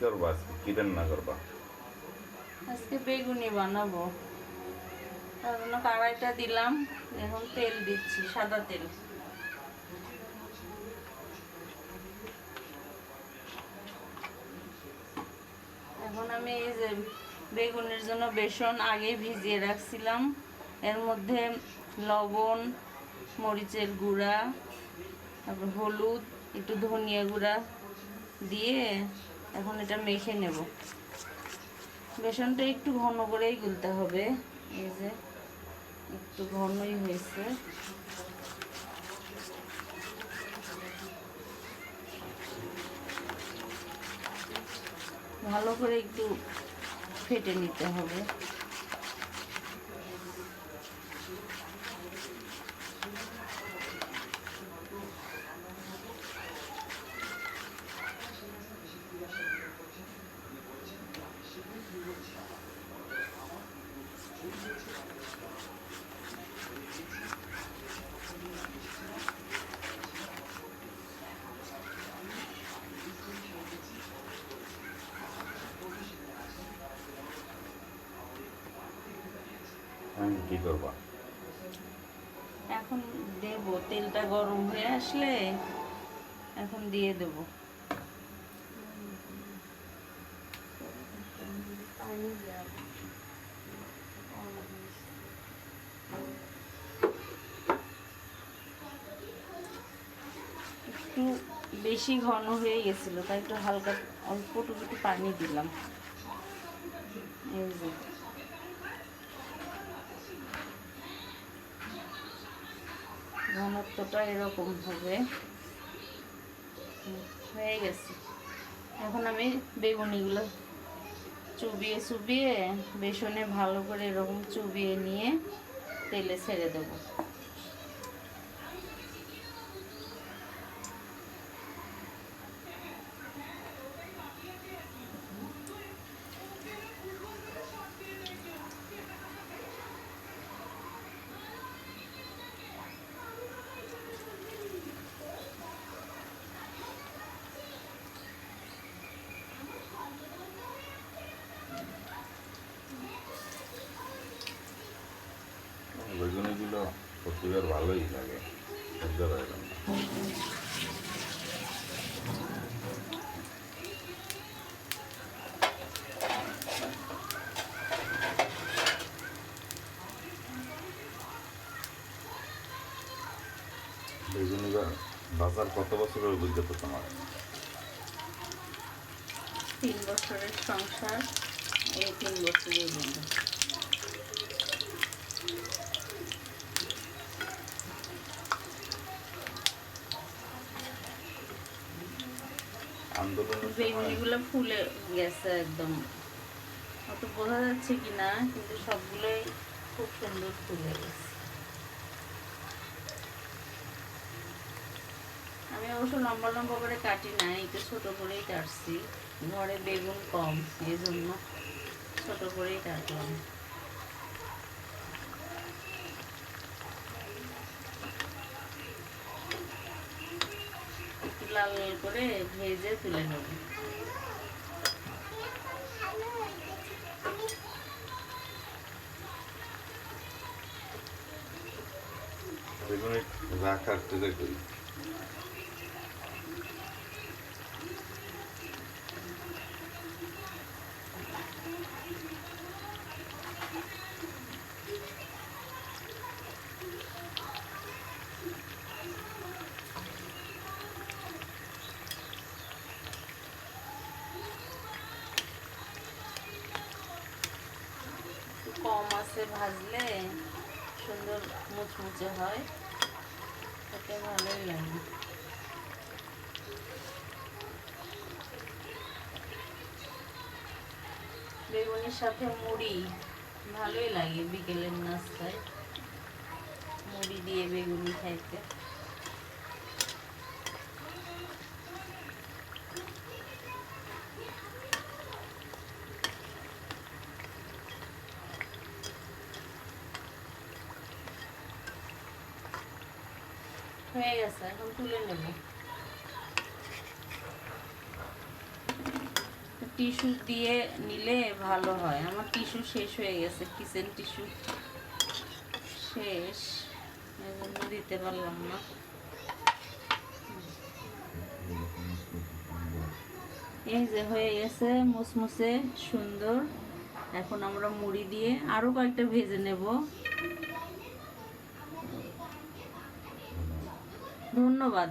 আজকে আজকে বেগুনি বানাবো। তার জন্য কড়াইটা দিলাম, এখন তেল দিচ্ছি, সাদা তেল। এখন আমি এই যে বেগুনের জন্য বেসন আগে ভিজিয়ে রাখছিলাম। এর মধ্যে লবণ, মরিচের গুঁড়া, তারপর হলুদ, একটু ধনিয়া গুঁড়া দিয়ে এখন এটা মেখে নেব। বেসনটা একটু ঘন করেই গুলতে হবে। এই যে, একটু ঘনই হয়েছে। ভালো করে একটু ফেটে নিতে হবে। কি করবা? এখন দেব, তেলটা গরম হয়ে আসলে এখন দিয়ে দেব। একটু বেশি ঘন হয়ে গেছিল, তাই একটু হালকা অল্পটুকু একটু পানি দিলাম। এই যে। ঘনত্বটা এরকম হবে? হয়ে গেছে। এখন আমি বেগুনিগুলো চুবিয়ে চুবিয়ে বেসনে ভালো করে এরকম চুবিয়ে নিয়ে তেলে ছেড়ে দেবো। প্রতিবার ভালোই লাগে বাজার কত বছরের অভিজ্ঞতা তোমার তিন বছরের সংসার, এই তিন বছরের বন্ধু বেগুনিগুলো ফুলে গেছে একদম। অত বোঝা যাচ্ছে কি না কিন্তু সবগুলোই খুব সুন্দর ফুলে গেছে। আমি অবশ্য লম্বা লম্বা করে কাটি না একটু ছোট করেই কাটছি। ঘরে বেগুন কম এই জন্য ছোট করেই কাটলাম। লাল লাল করে ভেজে তুলে নেব। রাখার যাই করি একটু কম আছে ভাজলে সুন্দর মুচমুচে হয়, খেতে ভালোই লাগে। বেগুনের সাথে মুড়ি, ভালোই লাগে বিকেলের নাস্তায়। মুড়ি দিয়ে বেগুনি খাইতে। হয়ে গেছে, এখন তুলে নেব। টিস্যু দিয়ে নিলে ভালো হয়। আমার টিস্যু শেষ হয়ে গেছে, কিচেন টিস্যু শেষ। এজন্য দিতে পারলাম না। এই যে হয়ে গেছে মুসমুসে সুন্দর। এখন আমরা মুড়ি দিয়ে আরও কয়েকটা ভেজে নেব। ধন্যবাদ।